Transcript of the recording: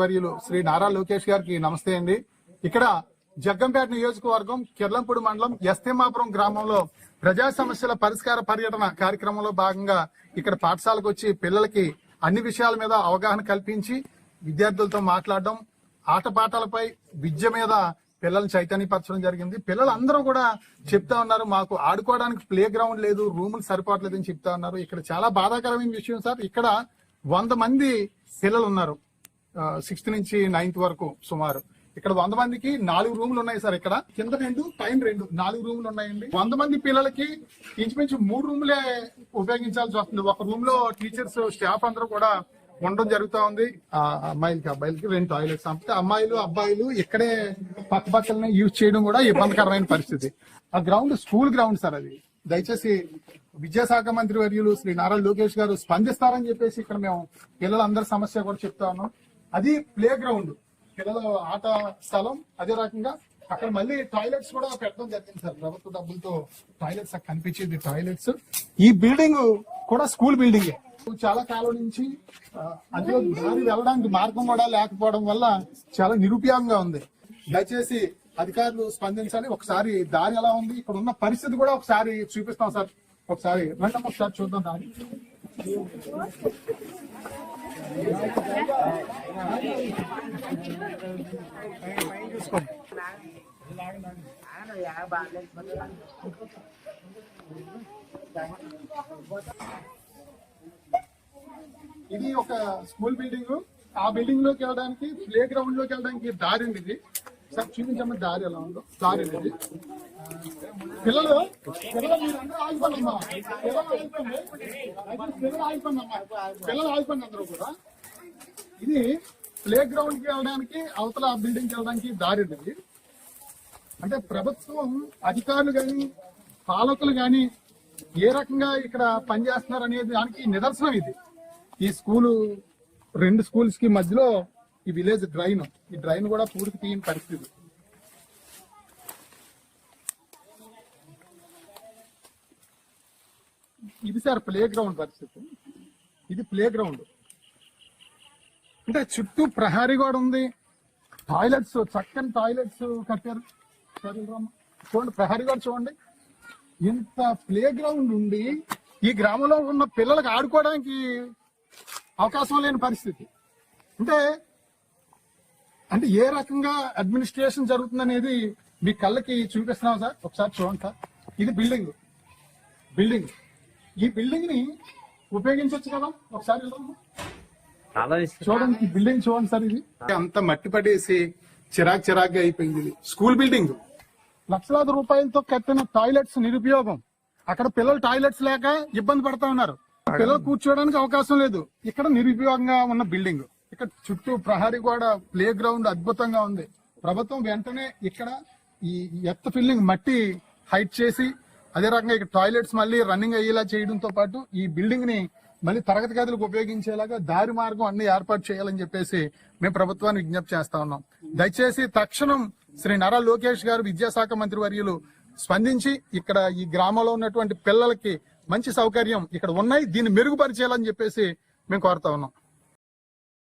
వర్యులు శ్రీ నారా లోకేష్ గారికి నమస్తే అండి. ఇక్కడ జగ్గంపేట నియోజకవర్గం కిర్లంపూడి మండలం ఎస్తేమాపురం గ్రామంలో ప్రజా సమస్యల పరిష్కార పర్యటన కార్యక్రమంలో భాగంగా ఇక్కడ పాఠశాలకు వచ్చి పిల్లలకి అన్ని విషయాల మీద అవగాహన కల్పించి విద్యార్థులతో మాట్లాడడం ఆటపాటలపై విద్య మీద పిల్లల్ని చైతన్యపరచడం జరిగింది. పిల్లలందరూ కూడా చెప్తా ఉన్నారు మాకు ఆడుకోవడానికి ప్లే గ్రౌండ్ లేదు రూములు సరిపోవట్లేదు అని చెప్తా ఉన్నారు. ఇక్కడ చాలా బాధాకరమైన విషయం సార్. ఇక్కడ వంద మంది పిల్లలు ఉన్నారు. సిక్స్త్ నుంచి నైన్త్ వరకు సుమారు. ఇక్కడ వంద మందికి నాలుగు రూములు ఉన్నాయి సార్ ఇక్కడ. కింద రెండు పైన రెండు. నాలుగు రూములు ఉన్నాయండి. వంద మంది పిల్లలకి ఇంచుమించు మూడు రూములే ఉపయోగించాల్సి వస్తుంది. ఒక రూమ్లో టీచర్స్ స్టాఫ్ అందరూ కూడా ఉండడం జరుగుతూ ఉంది. ఆ అమ్మాయిలకి అబ్బాయిలకి రెండు టాయిలెట్స్. అంటే అమ్మాయిలు అబ్బాయిలు ఇక్కడే పక్క పక్కలనే యూజ్ చేయడం కూడా ఇబ్బందికరమైన పరిస్థితి. ఆ గ్రౌండ్ స్కూల్ గ్రౌండ్ సార్ అది. దయచేసి విద్యాశాఖ మంత్రి వర్యులు శ్రీ నారా లోకేష్ గారు స్పందిస్తారని చెప్పేసి ఇక్కడ మేము పిల్లలందరి సమస్య కూడా చెప్తా ఉన్నాం. అది ప్లే గ్రౌండ్ పిల్లల ఆట స్థలం అదే రకంగా అక్కడ మళ్ళీ టాయిలెట్స్ కూడా పెట్టడం జరిగింది సార్. ప్రభుత్వ డబ్బులతో టాయిలెట్స్ అక్కడ టాయిలెట్స్ ఈ బిల్డింగ్ కూడా స్కూల్ బిల్డింగే చాలా కాలం నుంచి అందులో దారి వెళ్ళడానికి మార్గం కూడా లేకపోవడం వల్ల చాలా నిరుపయోగంగా ఉంది. దయచేసి అధికారులు స్పందించాలి. ఒకసారి దారి ఎలా ఉంది? ఇక్కడ ఉన్న పరిస్థితి కూడా ఒకసారి చూపిస్తాం సార్. ఒకసారి రండి ఒకసారి చూద్దాం దారి. ఇది ఒక స్కూల్ బిల్డింగ్. ఆ బిల్డింగ్లోకి వెళ్ళడానికి ప్లే గ్రౌండ్లోకి వెళ్ళడానికి దారి ఉంది ఇది. సార్ చూపించమ్మా దారి ఎలా ఉందో దారి అనేది పిల్లలు పిల్లలు మీరందరూ ఆగిపోండి అమ్మా. పిల్లలు ఆగిపోండి. పిల్లలు ఆగిపోండి అమ్మా. పిల్లలు ఆగిపోండి అందరూ కూడా. ఇది ప్లే గ్రౌండ్కి వెళ్ళడానికి అవతల బిల్డింగ్కి వెళ్ళడానికి దారి ఉంది అంటే ప్రభుత్వం అధికారులు కానీ పాలకులు కానీ ఏ రకంగా ఇక్కడ పనిచేస్తున్నారు అనేది దానికి నిదర్శనం ఇది. ఈ స్కూలు రెండు స్కూల్స్కి మధ్యలో ఈ విలేజ్ డ్రైన్ ఈ డ్రైన్ కూడా పూర్తి తీయని పరిస్థితి. ఇది సార్ ప్లే గ్రౌండ్ పరిస్థితి. ఇది ప్లే గ్రౌండ్ అంటే చుట్టూ ప్రహారీ కూడా ఉంది. టాయిలెట్స్ చక్కని టాయిలెట్స్ కట్టారు. సరే చూడండి ప్రహరీ కూడా చూడండి. ఇంత ప్లే గ్రౌండ్ ఉండి ఈ గ్రామంలో ఉన్న పిల్లలకు ఆడుకోవడానికి అవకాశం లేని పరిస్థితి. అంటే అంటే ఏ రకంగా అడ్మినిస్ట్రేషన్ జరుగుతుంది అనేది మీ కళ్ళకి చూపిస్తున్నాం సార్? ఒకసారి చూడండి సార్. ఇది బిల్డింగ్ బిల్డింగ్ ఈ బిల్డింగ్ని ఉపయోగించవచ్చు కదా? ఒకసారి? చూడండి. ఈ బిల్డింగ్ చూడండి సార్ ఇది. అంత మట్టి పడేసి చిరాక్ చిరాక్ అయిపోయింది ఇది. స్కూల్ బిల్డింగ్ లక్షలాది రూపాయలతో కట్టిన టాయిలెట్స్ నిరుపయోగం. అక్కడ పిల్లలు టాయిలెట్స్ లేక ఇబ్బంది పడతా ఉన్నారు. పిల్లలు కూర్చోవడానికి అవకాశం లేదు. ఇక్కడ నిరుపయోగంగా ఉన్న బిల్డింగ్ ఇక్కడ చుట్టూ ప్రహరీ గోడ ప్లే గ్రౌండ్ అద్భుతంగా ఉంది. ప్రభుత్వం వెంటనే ఇక్కడ ఈ ఎత్త ఫిల్లింగ్ మట్టి హైట్ చేసి అదే రకంగా ఇక్కడ టాయిలెట్స్ మళ్ళీ రన్నింగ్ అయ్యేలా చేయడంతో పాటు ఈ బిల్డింగ్ని మళ్ళీ తరగతి గదులకు ఉపయోగించేలాగా దారి మార్గం అన్ని ఏర్పాటు చేయాలని చెప్పేసి మేము ప్రభుత్వాన్ని విజ్ఞప్తి చేస్తా ఉన్నాం. దయచేసి తక్షణం శ్రీ నారా లోకేష్ గారు విద్యాశాఖ మంత్రి వర్యులు స్పందించి ఇక్కడ ఈ గ్రామంలో ఉన్నటువంటి పిల్లలకి మంచి సౌకర్యం ఇక్కడ ఉన్నాయి. దీన్ని మెరుగుపరిచేయాలని చెప్పేసి మేము కోరుతా ఉన్నాం.